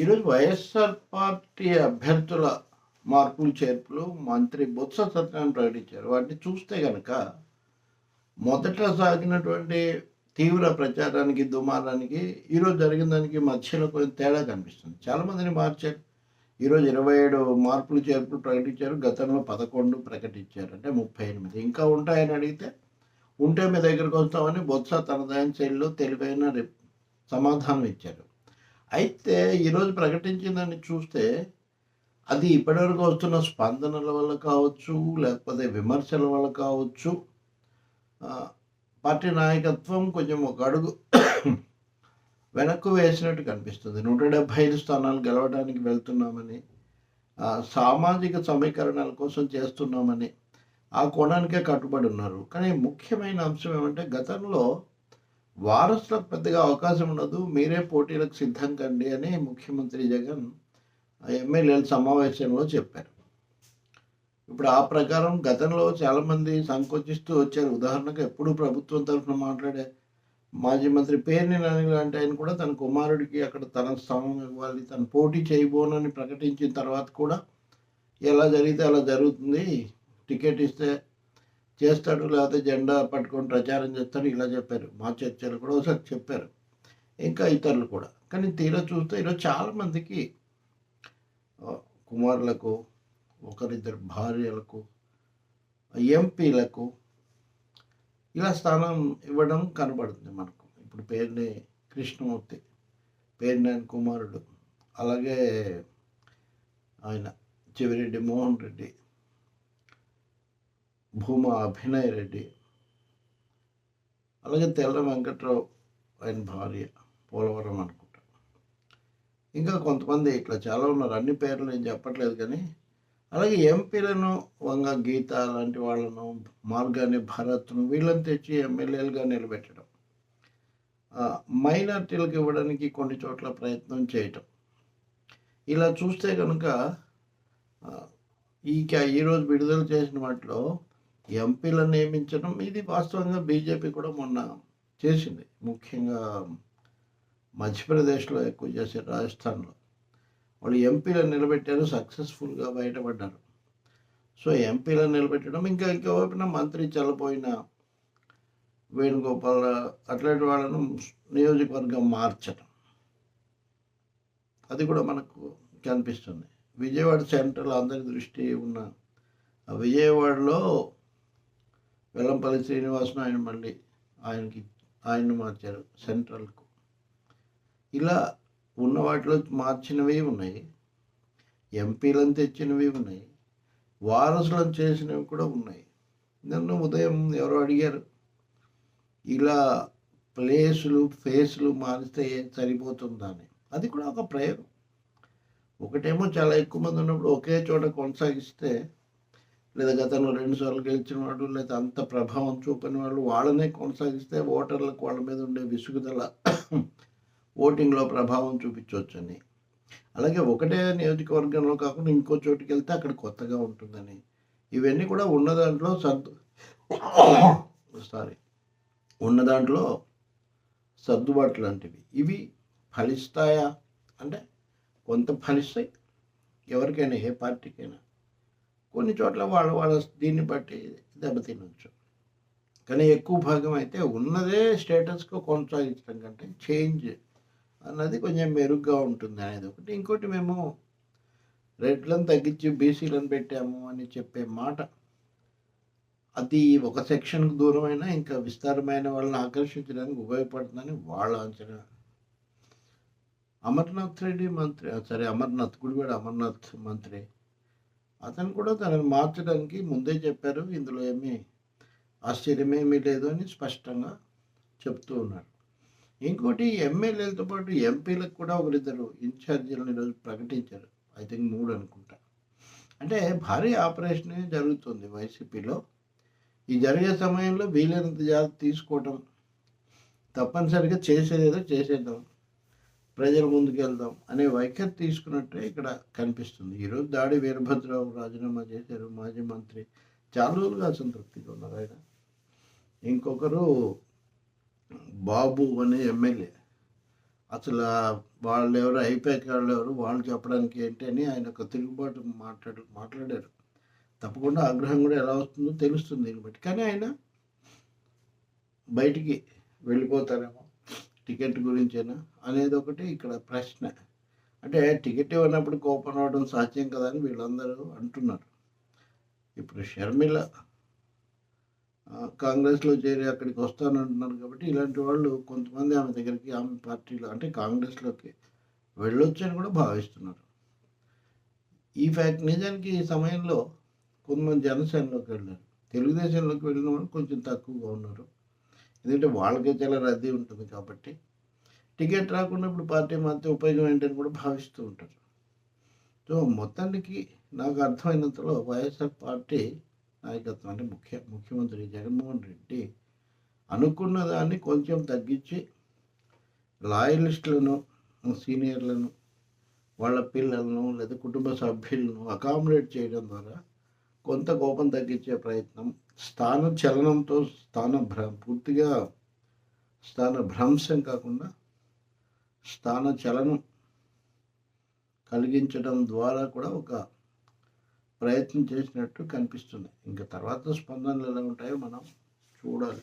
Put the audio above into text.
ఈరోజు వైఎస్ఆర్ పార్టీ అభ్యర్థుల మార్పులు చేర్పులు మంత్రి బొత్స సత్యనారాయణ ప్రకటించారు వాటిని చూస్తే కనుక మొదట సాగినటువంటి తీవ్ర ప్రచారానికి దుమారానికి ఈరోజు జరిగిన దానికి మధ్యలో కొంచెం తేడా కనిపిస్తుంది. చాలామందిని మార్చారు. ఈరోజు ఇరవై ఏడు మార్పులు చేర్పులు ప్రకటించారు. గతంలో పదకొండు ప్రకటించారు. అంటే ముప్పై ఎనిమిది. ఇంకా ఉంటాయని అడిగితే ఉంటే మీ దగ్గరకు వస్తామని బొత్స తన దాని శైలిలో తెలివైన సమాధానం ఇచ్చారు. అయితే ఈరోజు ప్రకటించిందని చూస్తే అది ఇప్పటివరకు వస్తున్న స్పందనల వల్ల కావచ్చు లేకపోతే విమర్శల వల్ల కావచ్చు. పార్టీ నాయకత్వం కొంచెం ఒక అడుగు వెనక్కు వేసినట్టు కనిపిస్తుంది. నూట డెబ్బై ఐదు స్థానాలు గెలవడానికి వెళ్తున్నామని సామాజిక సమీకరణాల కోసం చేస్తున్నామని ఆ కోణానికే కట్టుబడి ఉన్నారు. కానీ ముఖ్యమైన అంశం ఏమంటే గతంలో వారసులకు పెద్దగా అవకాశం ఉండదు. మీరే పోటీలకు సిద్ధం కండి అని ముఖ్యమంత్రి జగన్ ఎమ్మెల్యేల సమావేశంలో చెప్పారు. ఇప్పుడు ఆ ప్రకారం గతంలో చాలామంది సంకోచిస్తూ వచ్చారు. ఉదాహరణకు ఎప్పుడు ప్రభుత్వం తరఫున మాట్లాడే మాజీ మంత్రి పేర్ని నాని లాంటి ఆయన కూడా తన కుమారుడికి అక్కడ తన స్థానం ఇవ్వాలి తను పోటీ చేయబోనని ప్రకటించిన తర్వాత కూడా ఎలా జరిగితే అలా జరుగుతుంది టికెట్ ఇస్తే చేస్తాడు లేకపోతే జెండా పట్టుకొని ప్రచారం చేస్తాడు ఇలా చెప్పారు. మా చర్చలు కూడా ఒకసారి చెప్పారు. ఇంకా ఇతరులు కూడా. కానీ తీరా చూస్తే ఈరోజు చాలామందికి కుమారులకు ఒకరిద్దరు భార్యలకు ఎంపీలకు ఇలా స్థానం ఇవ్వడం కనబడుతుంది మనకు. ఇప్పుడు పేరుని కృష్ణమూర్తి పేరుని కుమారుడు. అలాగే ఆయన చెవిరెడ్డి మోహన్ రెడ్డి భూమా అభినయ్ రెడ్డి. అలాగే తెల్ల వెంకట్రావు ఆయన భార్య పోలవరం అనుకుంటా. ఇంకా కొంతమంది ఇట్లా చాలా ఉన్నారు. అన్ని పేర్లు నేను చెప్పట్లేదు కానీ అలాగే ఎంపీలను వంగ గీత లాంటి వాళ్ళను మార్గాన్ని భరత్ను వీళ్ళని తెచ్చి ఎమ్మెల్యేలుగా నిలబెట్టడం మైనార్టీలకు ఇవ్వడానికి కొన్ని చోట్ల ప్రయత్నం చేయటం. ఇలా చూస్తే కనుక ఈ ఈరోజు విడుదల చేసిన వాటిలో ఎంపీలను నియమించడం ఇది వాస్తవంగా బీజేపీ కూడా మొన్న చేసింది. ముఖ్యంగా మధ్యప్రదేశ్లో ఎక్కువ చేశారు రాజస్థాన్లో. వాళ్ళు ఎంపీలను నిలబెట్టారు సక్సెస్ఫుల్గా బయటపడ్డారు. సో ఎంపీలను నిలబెట్టడం ఇంకా ఇంకోవైపున మంత్రి చల్లపోయిన వేణుగోపాల్ అట్లాంటి వాళ్ళను నియోజకవర్గం మార్చడం. అది కూడా మనకు కనిపిస్తుంది. విజయవాడ సెంట్రల్ అందరి దృష్టి ఉన్న ఆ విజయవాడలో వెల్లంపల్లి శ్రీనివాసన్ ఆయన మళ్ళీ ఆయనకి ఆయన్ని మార్చారు సెంట్రల్కు. ఇలా ఉన్న వాటిలో మార్చినవి ఉన్నాయి. ఎంపీలను తెచ్చినవి ఉన్నాయి. వారసులను చేసినవి కూడా ఉన్నాయి. నన్ను ఉదయం ఎవరో అడిగారు ఇలా ప్లేసులు ఫేసులు మారిస్తే సరిపోతుందని. అని అది కూడా ఒక ప్రయోగం. ఒకటేమో చాలా ఎక్కువ మంది ఉన్నప్పుడు ఒకే చోట కొనసాగిస్తే లేదా గతంలో రెండుసార్లు గెలిచిన వాడు లేదా అంత ప్రభావం చూపని వాళ్ళు వాళ్ళనే కొనసాగిస్తే ఓటర్లకు వాళ్ళ మీద ఉండే విసుగుదల ఓటింగ్లో ప్రభావం చూపించవచ్చని. అలాగే ఒకటే నియోజకవర్గంలో కాకుండా ఇంకో చోటుకి వెళ్తే అక్కడ కొత్తగా ఉంటుందని. ఇవన్నీ కూడా ఉన్న దాంట్లో సర్దు సారీ. ఉన్న దాంట్లో సర్దుబాటు లాంటివి. ఇవి ఫలిస్తాయా? అంటే కొంత ఫలిస్తాయి. ఎవరికైనా ఏ పార్టీకైనా. కొన్ని చోట్ల వాళ్ళు వాళ్ళ దీన్ని బట్టి దెబ్బతినొచ్చు. కానీ ఎక్కువ భాగం అయితే ఉన్నదే స్టేటస్గా కొనసాగించడం కంటే చేంజ్ అన్నది కొంచెం మెరుగ్గా ఉంటుంది అనేది ఒకటి. ఇంకోటి మేము రెడ్లను తగ్గించి బీసీలను పెట్టాము అని చెప్పే మాట అది ఒక సెక్షన్కు దూరమైన ఇంకా విస్తారమైన వాళ్ళని ఆకర్షించడానికి ఉపయోగపడుతుందని వాళ్ళ అంచనా. అమర్నాథ్ రెడ్డి మంత్రి సరే అమర్నాథ్ గుడివాడ అమర్నాథ్ మంత్రి అతను కూడా తనను మార్చడానికి ముందే చెప్పారు ఇందులో ఏమీ ఆశ్చర్యమేమీ లేదు అని స్పష్టంగా చెప్తూ ఉన్నారు ఇంకోటి ఎమ్మెల్యేలతో పాటు ఎంపీలకు కూడా ఒకరిద్దరు ఇన్ఛార్జీలను ఈరోజు ప్రకటించారు. ఐ థింక్ మూడు అనుకుంటా. అంటే భారీ ఆపరేషన్ జరుగుతుంది వైసీపీలో. ఈ జరిగే సమయంలో వీలైనంత జాగ్రత్త తీసుకోవటం తప్పనిసరిగా చేసేదేదో చేసేద్దాం. ప్రజల ముందుకు వెళ్దాం అనే వైఖరి తీసుకున్నట్టే ఇక్కడ కనిపిస్తుంది. ఈరోజు దాడి వీరభద్రరావు రాజీనామా చేశారు. మాజీ మంత్రి చాలా రోజులుగా అసంతృప్తిగా ఉన్నారు ఆయన. ఇంకొకరు బాబు అనే ఎమ్మెల్యే. అసలు వాళ్ళు ఎవరు అయిపోయాక వాళ్ళు ఎవరు వాళ్ళు చెప్పడానికి ఏంటి అని ఆయన ఒక తిరుగుబాటు మాట్లాడు మాట్లాడారు. తప్పకుండా ఆగ్రహం కూడా ఎలా వస్తుందో తెలుస్తుంది. దీన్ని బట్టి కానీ ఆయన బయటికి వెళ్ళిపోతారేమో. టికెట్ గురించేనా? అనేది ఒకటి ఇక్కడ ప్రశ్న. అంటే టికెట్ ఇవ్వనప్పుడు కోపం రావడం సాధ్యం కదా అని వీళ్ళందరూ అంటున్నారు. ఇప్పుడు షర్మిల కాంగ్రెస్లో చేరి అక్కడికి వస్తానంటున్నారు కాబట్టి ఇలాంటి వాళ్ళు కొంతమంది ఆమె దగ్గరికి ఆమె పార్టీలో అంటే కాంగ్రెస్లోకి వెళ్ళొచ్చు అని కూడా భావిస్తున్నారు. ఈ ఫ్యాక్ట్ నిజానికి ఈ సమయంలో కొంతమంది జనసేనలోకి వెళ్ళారు. తెలుగుదేశంలోకి వెళ్ళిన వాళ్ళు కొంచెం తక్కువగా ఉన్నారు. ఎందుకంటే వాళ్ళకే చాలా రద్దీ ఉంటుంది కాబట్టి టికెట్ రాకుండా ఇప్పుడు పార్టీ మాత్రం ఉపయోగం ఏంటని కూడా భావిస్తూ ఉంటారు. సో మొత్తానికి నాకు అర్థమైనంతలో వైఎస్ఆర్ పార్టీ నాయకత్వం అంటే ముఖ్య ముఖ్యమంత్రి జగన్మోహన్ రెడ్డి అనుకున్న దాన్ని కొంచెం తగ్గించి లాయలిస్టులను సీనియర్లను వాళ్ళ పిల్లలను లేదా కుటుంబ సభ్యులను అకామిడేట్ చేయడం ద్వారా కొంత కోపం తగ్గించే ప్రయత్నం స్థాన చలనంతో స్థాన భ్ర పూర్తిగా స్థాన భ్రంశం కాకుండా స్థాన చలనం కలిగించడం ద్వారా కూడా ఒక ప్రయత్నం చేసినట్టు కనిపిస్తుంది. ఇంకా తర్వాత స్పందనలు ఎలా ఉంటాయో మనం చూడాలి.